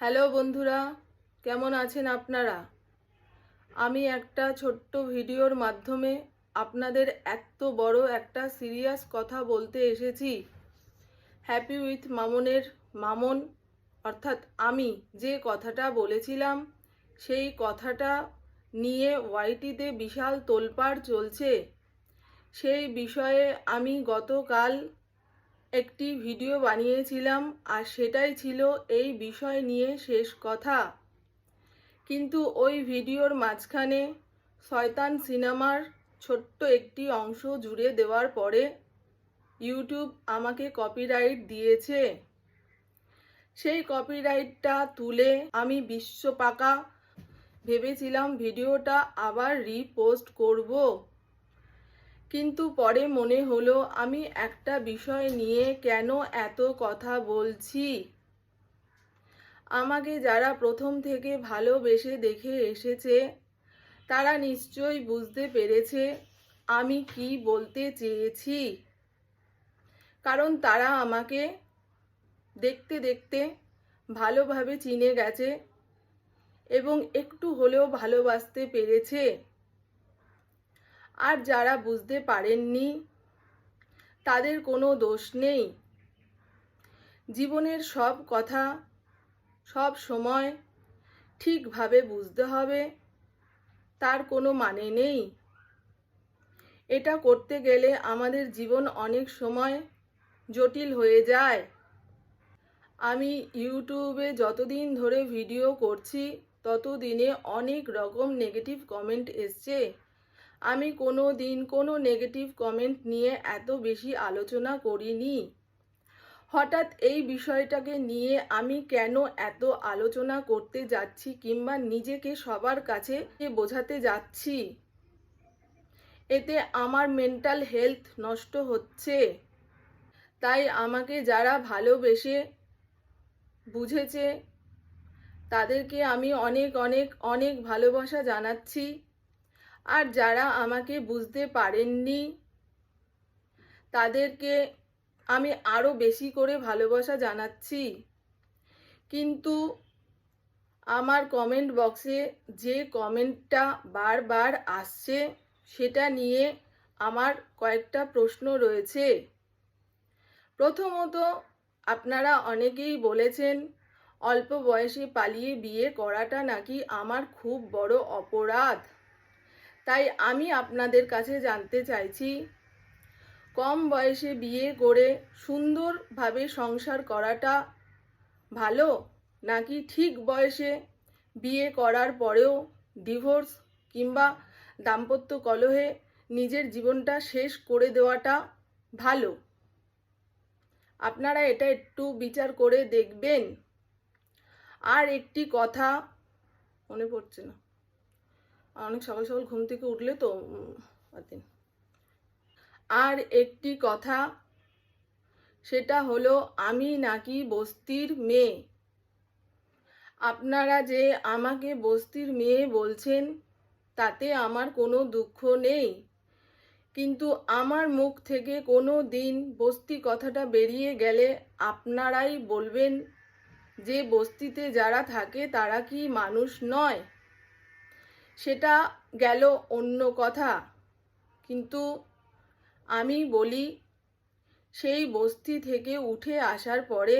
Hello বন্ধুরা, কেমন আছেন আপনারা? আমি একটা ছোট্ট ভিডিওর মাধ্যমে আপনাদের এত বড় একটা সিরিয়াস কথা বলতে এসেছি। হ্যাপি উইথ মামনের মামন, অর্থাৎ আমি যে কথাটা বলেছিলাম, সেই কথাটা নিয়ে ওয়াইটিতে বিশাল তোলপাড় চলছে। সেই বিষয়ে আমি গতকাল একটি ভিডিও বানিয়েছিলাম আর সেটাই ছিল এই বিষয় নিয়ে শেষ কথা। কিন্তু ওই ভিডিওর মাঝখানে শয়তান সিনেমার ছোট্ট একটি অংশ জুড়ে দেওয়ার পরে ইউটিউব আমাকে কপিরাইট দিয়েছে। সেই কপিরাইটটা তুলে আমি বিশ্ব পাকা ভেবেছিলাম ভিডিওটা আবার রিপোস্ট করব। কিন্তু পরে মনে হলো, আমি একটা বিষয় নিয়ে কেন এত কথা বলছি? আমাকে যারা প্রথম থেকে ভালোবেসে দেখে এসেছে, তারা নিশ্চয়ই বুঝতে পেরেছে আমি কি বলতে চেয়েছি। কারণ তারা আমাকে দেখতে দেখতে ভালোভাবে চিনে গেছে এবং একটু হলেও ভালোবাসতে পেরেছে। আর যারা বুঝতে পারেননি, তাদের কোনো দোষ নেই। জীবনের সব কথা, সব সময় ঠিকভাবে বুঝতে হবে, তার কোনো মানে নেই। এটা করতে গেলে আমাদের জীবন অনেক সময় জটিল হয়ে যায়। আমি ইউটিউবে যতদিন ধরে ভিডিও করছি, ততদিনে অনেক রকম নেগেটিভ কমেন্ট এসছে। আমি কোনো দিন কোনো নেগেটিভ কমেন্ট নিয়ে এত বেশি আলোচনা করিনি। হঠাৎ এই বিষয়টাকে নিয়ে আমি কেন এত আলোচনা করতে যাচ্ছি কিংবা নিজেকে সবার কাছে বোঝাতে যাচ্ছি? এতে আমার মেন্টাল হেলথ নষ্ট হচ্ছে। তাই আমাকে যারা ভালোবেসে বুঝেছে, তাদেরকে আমি অনেক অনেক অনেক ভালোবাসা জানাচ্ছি। আর যারা আমাকে বুঝতে পারেননি, তাদেরকে আমি আরও বেশি করে ভালোবাসা জানাচ্ছি। কিন্তু আমার কমেন্ট বক্সে যে কমেন্টটা বারবার আসছে, সেটা নিয়ে আমার কয়েকটা প্রশ্ন রয়েছে। প্রথমত, আপনারা অনেকেই বলেছেন, অল্প বয়সে পালিয়ে বিয়ে করাটা নাকি আমার খুব বড় অপরাধ। তাই আমি আপনাদের কাছে জানতে চাইছি, কম বয়সে বিয়ে করে সুন্দরভাবে সংসার করাটা ভালো নাকি ঠিক বয়সে বিয়ে করার পরেও ডিভোর্স কিংবা দাম্পত্য কলহে নিজের জীবনটা শেষ করে দেওয়াটা ভালো? আপনারা এটা একটু বিচার করে দেখবেন। আর একটি কথা মনে পড়ছে না। অনেক সকাল সকাল ঘুম থেকে উঠলে তো দিন। আর একটি কথা, সেটা হলো, আমি নাকি বস্তির মেয়ে। আপনারা যে আমাকে বস্তির মেয়ে বলছেন, তাতে আমার কোনো দুঃখ নেই। কিন্তু আমার মুখ থেকে কোনো দিন বস্তি কথাটা বেরিয়ে গেলে আপনারাই বলবেন যে বস্তিতে যারা থাকে, তারা কি মানুষ নয়? সেটা গেল অন্য কথা। কিন্তু আমি বলি, সেই বস্তি থেকে উঠে আসার পরে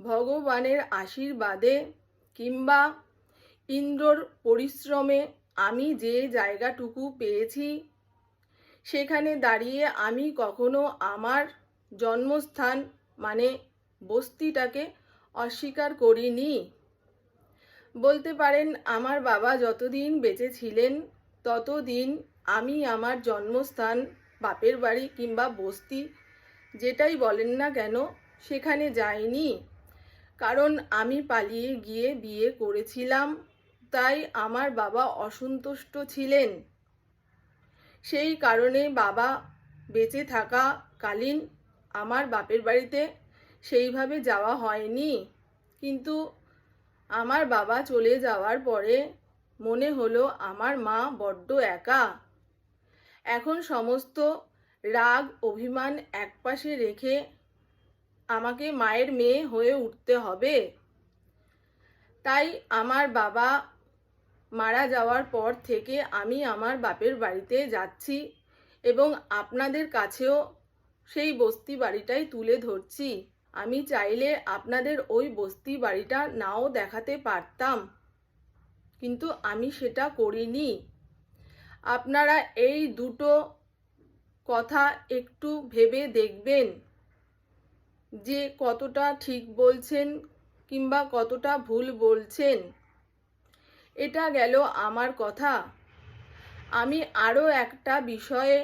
ভগবানের আশীর্বাদে কিংবা ইন্দ্রর পরিশ্রমে আমি যে জায়গাটুকু পেয়েছি, সেখানে দাঁড়িয়ে আমি কখনো আমার জন্মস্থান মানে বস্তিটাকে অস্বীকার করিনি। বলতে পারেন, আমার বাবা যতদিন বেঁচে ছিলেন, ততদিন আমি আমার জন্মস্থান, বাপের বাড়ি কিংবা বস্তি যেটাই বলেন না কেন, সেখানে যাইনি। কারণ আমি পালিয়ে গিয়ে বিয়ে করেছিলাম, তাই আমার বাবা অসন্তুষ্ট ছিলেন। সেই কারণে বাবা বেঁচে থাকা কালীন আমার বাপের বাড়িতে সেইভাবে যাওয়া হয়নি। কিন্তু আমার বাবা চলে যাওয়ার পরে মনে হলো আমার মা বড্ড একা। এখন সমস্ত রাগ, অভিমান একপাশে রেখে আমাকে মায়ের মেয়ে হয়ে উঠতে হবে। তাই আমার বাবা মারা যাওয়ার পর থেকে আমি আমার বাপের বাড়িতে যাচ্ছি এবং আপনাদের কাছেও সেই বস্তি বাড়িটাই তুলে ধরছি। আমি চাইলে আপনাদের ওই বস্তি বাড়িটা নাও দেখাতে পারতাম। কিন্তু আমি সেটা করিনি। আপনারা এই দুটো কথা একটু ভেবে দেখবেন যে কতটা ঠিক বলছেন কিংবা কতটা ভুল বলছেন। এটা গেল আমার কথা। আমি আরও একটা বিষয়ে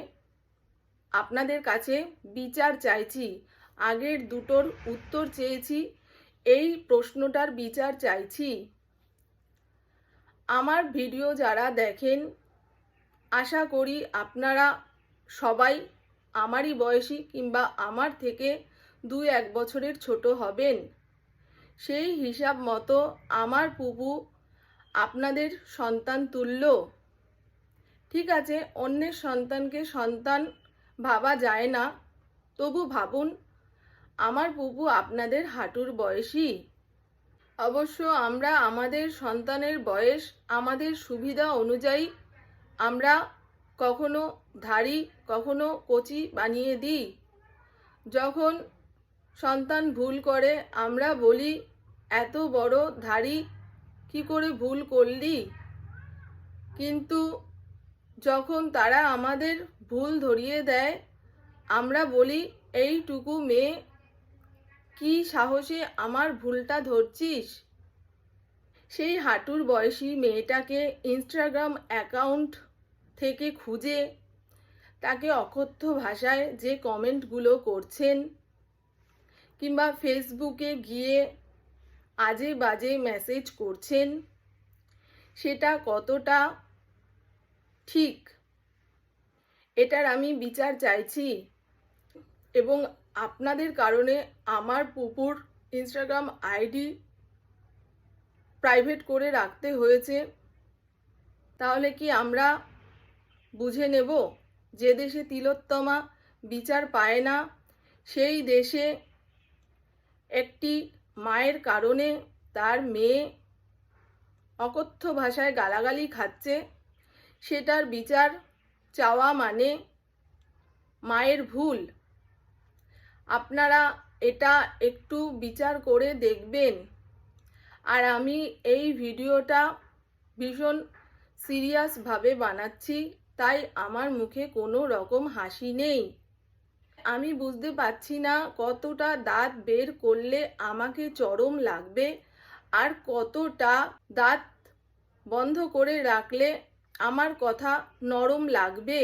আপনাদের কাছে বিচার চাইছি। আগের দুটোর উত্তর চেয়েছি, এই প্রশ্নটার বিচার চাইছি। আমার ভিডিও যারা দেখেন, আশা করি আপনারা সবাই আমারই বয়সী কিংবা আমার থেকে দুই এক বছরের ছোট হবেন। সেই হিসাব মতো আমার পুপু আপনাদের সন্তান তুল্য। ঠিক আছে, অন্যের সন্তানকে সন্তান ভাবা যায় না, তবু ভাবুন আমার পুপু আপনাদের হাঁটুর বয়সী। অবশ্য আমরা আমাদের সন্তানের বয়স, আমাদের সুবিধা অনুযায়ী আমরা কখনো ধাড়ি, কখনো কচি বানিয়ে দিই। যখন সন্তান ভুল করে, আমরা বলি, এত বড় ধাড়ি, কি করে ভুল করলি? কিন্তু যখন তারা আমাদের ভুল ধরিয়ে দেয়, আমরা বলি, এইটুকু মেয়ে কি সাহসে আমার ভুলটা ধরছিস? সেই হাঁটুর বয়সী মেয়েটাকে ইনস্টাগ্রাম অ্যাকাউন্ট থেকে খুঁজে, তাকে অকথ্য ভাষায় যে কমেন্টগুলো করছেন কিংবা ফেসবুকে গিয়ে আজে বাজে মেসেজ করছেন, সেটা কতটা ঠিক? এটার আমি বিচার চাইছি এবং আপনাদের কারণে আমার পুপুর ইনস্টাগ্রাম আইডি প্রাইভেট করে রাখতে হয়েছে। তাহলে কি আমরা বুঝে নেব যে দেশে তিলোত্তমা বিচার পায় না? সেই দেশে একটি মায়ের কারণে তার মেয়ে অকথ্য ভাষায় গালাগালি খাচ্ছে। সেটার বিচার চাওয়া মানে মায়ের ভুল। আপনারা এটা একটু বিচার করে দেখবেন। আর আমি এই ভিডিওটা ভীষণ সিরিয়াসভাবে বানাচ্ছি, তাই আমার মুখে কোনো রকম হাসি নেই। আমি বুঝতে পারছি না কতটা দাঁত বের করলে আমাকে চরম লাগবে আর কতটা দাঁত বন্ধ করে রাখলে আমার কথা নরম লাগবে।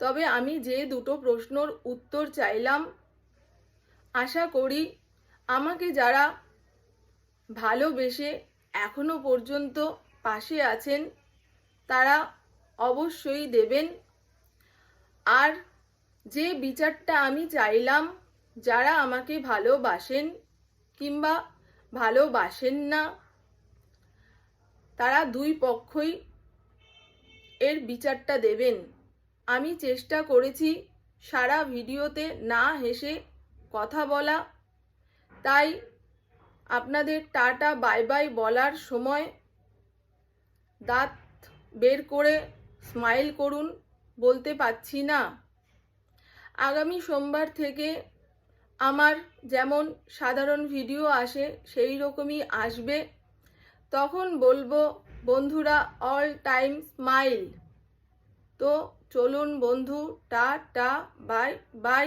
তবে আমি যে দুটো প্রশ্নর উত্তর চাইলাম আশা করি আমাকে যারা ভালোবেসে এখনও পর্যন্ত পাশে আছেন, তারা অবশ্যই দেবেন। আর যে বিচারটা আমি চাইলাম, যারা আমাকে ভালোবাসেন কিংবা ভালোবাসেন না, তারা দুই পক্ষই এর বিচারটা দেবেন। আমি চেষ্টা করেছি সারা ভিডিওতে না হেসে কথা বলা। তাই আপনাদের টাটা, বাই বাই বলার সময় দাঁত বের করে স্মাইল করুন বলতে পারছি না। আগামী সোমবার থেকে আমার যেমন সাধারণ ভিডিও আসে, সেই রকমই আসবে। তখন বলব, বন্ধুরা অল টাইম স্মাইল তো চলুন বন্ধু টা টা বাই বাই।